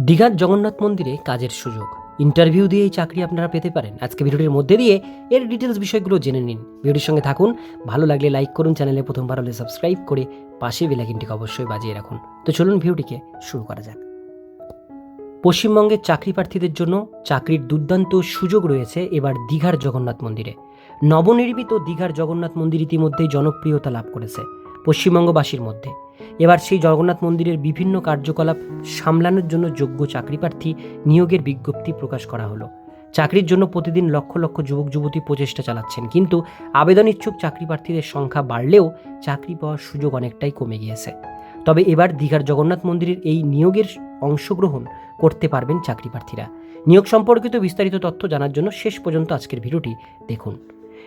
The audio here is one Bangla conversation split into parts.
দীঘার জগন্নাথ মন্দিরে কাজের সুযোগ। ইন্টারভিউ দিয়ে এই চাকরি আপনারা পেতে পারেন। আজকে ভিডিওটির মধ্যে দিয়ে এর ডিটেলস বিষয়গুলো জেনে নিন। ভিডিওর সঙ্গে থাকুন। ভালো লাগলে লাইক করুন চ্যানেলে প্রথমবার হলে সাবস্ক্রাইব করে পাশে বেলাকিনটিকে অবশ্যই বাজিয়ে রাখুন। তো চলুন ভিডিওটিকে শুরু করা যাক। পশ্চিমবঙ্গের চাকরি প্রার্থীদের জন্য চাকরির দুর্দান্ত সুযোগ রয়েছে এবার দীঘার জগন্নাথ মন্দিরে। নবনির্মিত দীঘার জগন্নাথ মন্দির ইতিমধ্যেই জনপ্রিয়তা লাভ করেছে। পশ্চিমবঙ্গবাসীর মধ্যে। এবার সেই জগন্নাথ মন্দিরের বিভিন্ন কার্যকলাপ সামলানোর জন্য যোগ্য চাকরি প্রার্থী নিয়োগের বিজ্ঞপ্তি প্রকাশ করা হলো। চাকরির জন্য প্রতিদিন লক্ষ লক্ষ যুবক যুবতী প্রচেষ্টা চালাচ্ছেন, কিন্তু আবেদন ইচ্ছুক চাকরি প্রার্থীদের সংখ্যা বাড়লেও চাকরি পাওয়ার সুযোগ অনেকটাই কমে গিয়েছে। তবে এবার দীঘার জগন্নাথ মন্দিরের এই নিয়োগের অংশগ্রহণ করতে পারবেন চাকরি প্রার্থীরা নিয়োগ সম্পর্কিত বিস্তারিত তথ্য জানার জন্য শেষ পর্যন্ত আজকের ভিডিওটি দেখুন।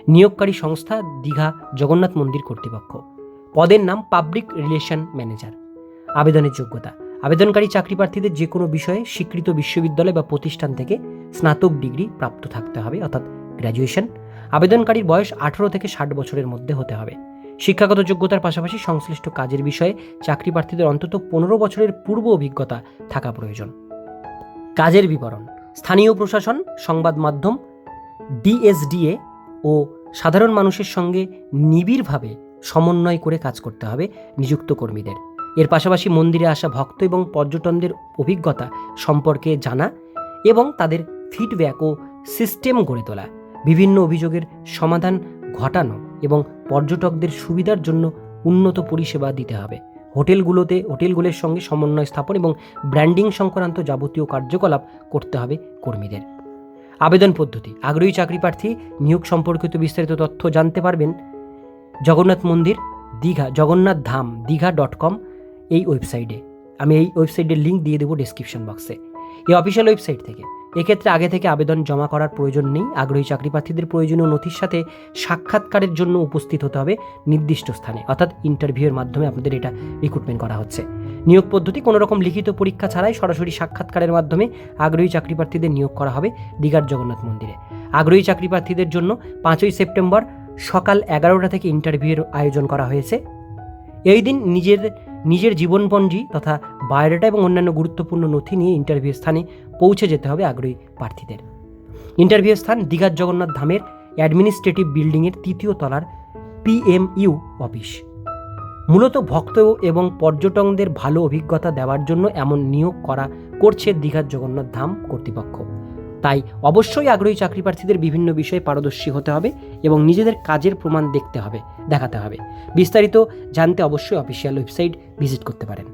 নিয়োগকারী সংস্থা দীঘা জগন্নাথ মন্দির কর্তৃপক্ষ। পদের নাম পাবলিক রিলেশন ম্যানেজার। আবেদনের যোগ্যতা। আবেদনকারী চাকরি প্রার্থীদের যে কোনো বিষয়ে স্বীকৃত বিশ্ববিদ্যালয় বা প্রতিষ্ঠান থেকে স্নাতক ডিগ্রি প্রাপ্ত থাকতে হবে, অর্থাৎ গ্র্যাজুয়েশন। আবেদনকারীর বয়স আঠারো থেকে ষাট বছরের মধ্যে হতে হবে। শিক্ষাগত যোগ্যতার পাশাপাশি সংশ্লিষ্ট কাজের বিষয়ে চাকরি প্রার্থীদের অন্তত পনেরো বছরের পূর্ব অভিজ্ঞতা থাকা প্রয়োজন। কাজের বিবরণ। স্থানীয় প্রশাসন, সংবাদ মাধ্যম, ডিএসডিএ ও সাধারণ মানুষের সঙ্গে নিবিড়ভাবে সমন্বয় করে কাজ করতে হবে নিযুক্ত কর্মীদের। এর পাশাপাশি মন্দিরে আসা ভক্ত এবং পর্যটনদের অভিজ্ঞতা সম্পর্কে জানা এবং তাদের ফিডব্যাক ও সিস্টেম গড়ে তোলা, বিভিন্ন অভিযোগের সমাধান ঘটানো এবং পর্যটকদের সুবিধার জন্য উন্নত পরিষেবা দিতে হবে। হোটেলগুলোতে হোটেলগুলোর সঙ্গে সমন্বয় স্থাপন এবং ব্র্যান্ডিং সংক্রান্ত যাবতীয় কার্যকলাপ করতে হবে কর্মীদের। আবেদন পদ্ধতি, আগ্রহী চাকরি প্রার্থী নিয়োগ সম্পর্কিত বিস্তারিত তথ্য জানতে পারবেন জগন্নাথ মন্দির, দীঘা, জগন্নাথ ধাম, দীঘা ডট কম এই ওয়েবসাইটে। আমি এই ওয়েবসাইটের লিঙ্ক দিয়ে দেবো ডিসক্রিপশন বক্সে এই অফিসিয়াল ওয়েবসাইট থেকে। এক্ষেত্রে আগে থেকে আবেদন জমা করার প্রয়োজন নেই। আগ্রহী চাকরি প্রার্থীদের প্রয়োজনীয় নথির সাথে সাক্ষাৎকারের জন্য উপস্থিত হতে হবে নির্দিষ্ট স্থানে। অর্থাৎ ইন্টারভিউয়ের মাধ্যমে আপনাদের এটা রিক্রুটমেন্ট করা হচ্ছে। নিয়োগ পদ্ধতি কোনো রকম লিখিত পরীক্ষা ছাড়াই সরাসরি সাক্ষাৎকারের মাধ্যমে আগ্রহী চাকরি প্রার্থীদের নিয়োগ করা হবে দীঘার জগন্নাথ মন্দিরে। আগ্রহী চাকরি প্রার্থীদের জন্য পাঁচই সেপ্টেম্বর সকাল এগারোটা থেকে ইন্টারভিউয়ের আয়োজন করা হয়েছে। এই দিন নিজের নিজের জীবনপঞ্জি তথা বায়োডাটা এবং অন্যান্য গুরুত্বপূর্ণ নথি নিয়ে ইন্টারভিউ স্থানে পৌঁছে যেতে হবে আগ্রহী প্রার্থীদের। ইন্টারভিউ স্থান দীঘার জগন্নাথ ধামের অ্যাডমিনিস্ট্রেটিভ বিল্ডিংয়ের তৃতীয় তলার পিএমইউ অফিস। মূলত ভক্ত এবং পর্যটকদের ভালো অভিজ্ঞতা দেওয়ার জন্য এমন নিয়োগ করা করছে দীঘার জগন্নাথ ধাম কর্তৃপক্ষ। তাই অবশ্যই আগ্রহী চাকরি প্রার্থীদের বিভিন্ন বিষয়ে পারদর্শী হতে হবে এবং নিজেদের কাজের প্রমাণ দেখতে হবে, দেখাতে হবে। বিস্তারিত জানতে অবশ্যই অফিসিয়াল ওয়েবসাইট ভিজিট করতে পারেন।